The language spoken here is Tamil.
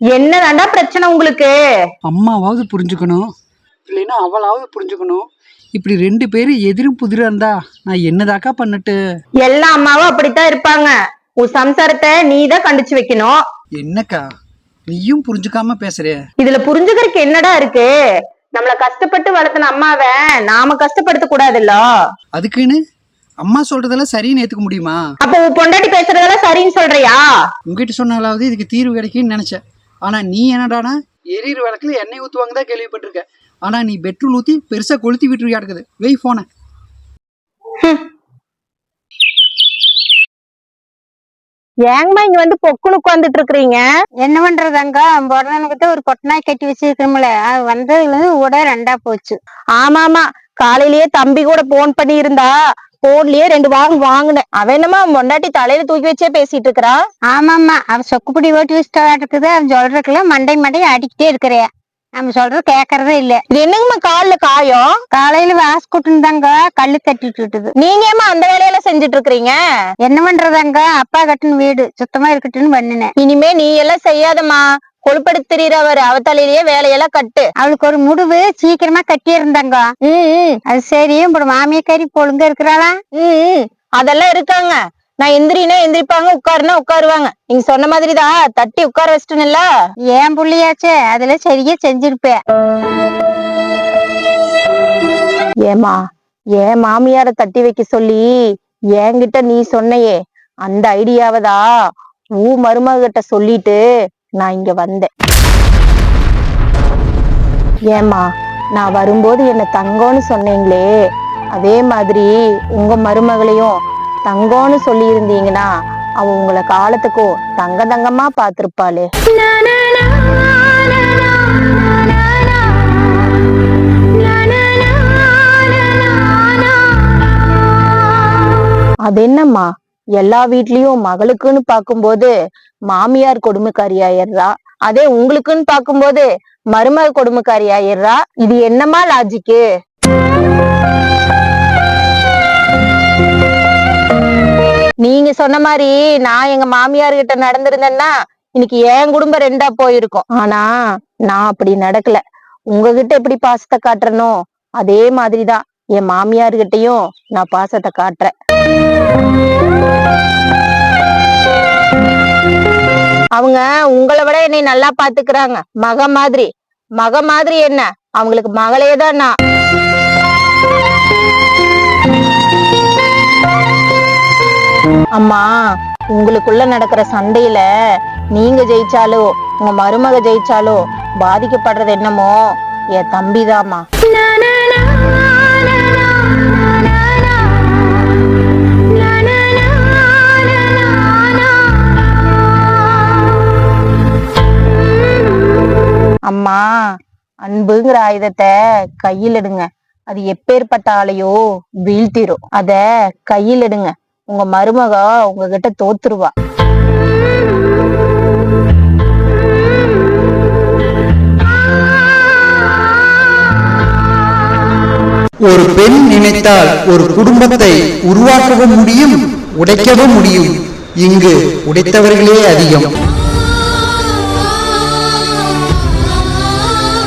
என்னதாண்டா பிரச்சனை உங்களுக்கு? அம்மாவாவது புரிஞ்சுக்கணும். இல்லைன்னா அவளாவது புரிஞ்சுக்கணும். இப்படி ரெண்டு பேரும் எதிரும் புதிரா இருந்தா நான் என்னதாக்கா பண்ணட்டு? எல்லா அம்மாவும் அப்படித்தான் இருப்பாங்க. உன் சம்சாரத்தை நீ தான் கண்டிச்சு வைக்கணும். என்னக்கா? நீயும் புரிஞ்சுக்காம பேசுறிய இதுல புரிஞ்சுக்கிறதுக்கு என்னடா இருக்கு? நம்மள கஷ்டப்பட்டு வளர்த்தின அம்மாவை நாம கஷ்டப்படுத்த கூடாதுல்ல? அதுக்குன்னு அம்மா சொல்றதெல்லாம் சரின்னு ஏத்துக்க முடியுமா? அப்ப உன் பொண்டாட்டி பேசுறதெல்லாம் சரின்னு சொல்றியா? உங்ககிட்ட சொன்னாலாவது இதுக்கு தீர்வு கிடைக்கும்னு நினைச்சேன். ஆனா நீ என்னடானா? எரியிற விளக்குல எண்ணெய் ஊத்துவாங்க தான் கேள்விப்பட்டிருக்க ஆனா நீ பெட்ரோல் ஊத்தி பெருசா கொளுத்தி விட்டுருக்கா இருக்குது. வெய் போன ஏங்கம்மா இங்க வந்து பொக்குன்னு உட்காந்துட்டு இருக்கிறீங்க என்ன பண்றதாங்க? புடலனுக்கிட்ட ஒரு கொட்டநாய் கட்டி வச்சிருக்கிறோம்ல. அது வந்ததுல இருந்து உட ரெண்டா போச்சு. ஆமா ஆமா காலையிலேயே தம்பி கூட போன் பண்ணி இருந்தா போன்லயே ரெண்டு வாங்க வாங்கினேன். அவன் என்னமா பொண்டாட்டி தலையில தூக்கி வச்சே பேசிட்டு இருக்கிறா? ஆமாம்மா அவ சொக்குப்பிடி ஓட்டி வச்சுட்டா இருக்குது. அவன் சொல்றதுக்குள்ள மண்டை மண்டை அடிக்கிட்டே இருக்கிறே. நம்ம சொல்றது கேக்குறதே இல்ல. இது என்னங்கம்மா கால்ல காயம்? காலையில வாச கூட்டுந்தாங்க கல்லு தட்டிட்டு விட்டுது நீங்க ஏமா அந்த வேலையெல்லாம் செஞ்சுட்டு இருக்கிறீங்க? என்ன பண்றதாங்க? அப்பா கட்டுன வீடு. சுத்தமா இருக்கட்டும்னு பண்ணினேன். இனிமே நீ எல்லாம் செய்யாதம்மா. கொழுப்படுத்தி தெரியறவர் அவ தலையிலேயே வேலையெல்லாம் கட்டு. அவளுக்கு ஒரு முடிவு சீக்கிரமா கட்டி இருந்தாங்க அது சரி இப்ப மாமியக்காரி பொழுங்க இருக்கிறாளா. அதெல்லாம் இருக்காங்க. நான் எந்திரினா எந்திரிப்பாங்க உட்காருனா உட்காருவாங்க. நீங்க சொன்ன மாதிரிதான் தட்டி உட்கார வச்சிட்டேன்ல. ஏன் புள்ளியாச்சே? அதுல சரியா செஞ்சிருப்பேன் ஏமா ஏன் மாமியார தட்டி வைக்க சொல்லி என்கிட்ட நீ சொன்னையே. அந்த ஐடியாவதா ஊ மருமகிட்ட சொல்லிட்டு நான் இங்க வந்தேன். ஏமா நான் வரும்போது என்ன தங்கம்னு சொன்னீங்களே. அதே மாதிரி உங்க மருமகளையும் தங்கம்னு சொல்லி இருந்தீங்கன்னா அவ உங்களை காலத்துக்கும் தங்க தங்கமா பாத்திருப்பாளே அது என்னம்மா? எல்லா வீட்லயும் மகளுக்குன்னு பாக்கும்போது மாமியார் கொடுமைக்காரி ஆயிடுறா அதே உங்களுக்குன்னு பாக்கும்போது மருமக கொடுமைக்காரி ஆயிடுறா இது என்னம்மா லாஜிக்கு நீங்க சொன்ன மாதிரி நான் எங்க மாமியார் கிட்ட நடந்திருந்தேன்னா இன்னைக்கு என் குடும்பம் ரெண்டா போயிருக்கும். ஆனா நான் அப்படி நடக்கல. உங்ககிட்ட எப்படி பாசத்தை காட்டுறனோ அதே மாதிரிதான். என் மாமியார்கிட்டையும் நான் பாசத்தை காட்டுறேன். அவங்க உங்களை விட என்னை நல்லா பாத்துக்கிறாங்க. மக மாதிரி. மக மாதிரி என்ன? அவங்களுக்கு மகளே தான் நான். அம்மா உங்களுக்குள்ள நடக்கிற சண்டையில நீங்க ஜெயிச்சாலோ உங்க மருமக ஜெயிச்சாலோ பாதிக்கப்படுறது என்னமோ என் தம்பிதாம்மா. அம்மா அன்புங்கிற ஆயுதத்தை கையில் எடுங்க. அது எப்பேற்பட்ட ஆளையோ வீழ்த்திரும். அத கையில் எடுங்க. உங்க மருமக உங்ககிட்ட தோத்துருவா. ஒரு பெண் நினைத்தால் ஒரு குடும்பத்தை உருவாக்கவும் முடியும் உடைக்கவும் முடியும். இங்கு உடைத்தவர்களே அதிகம்.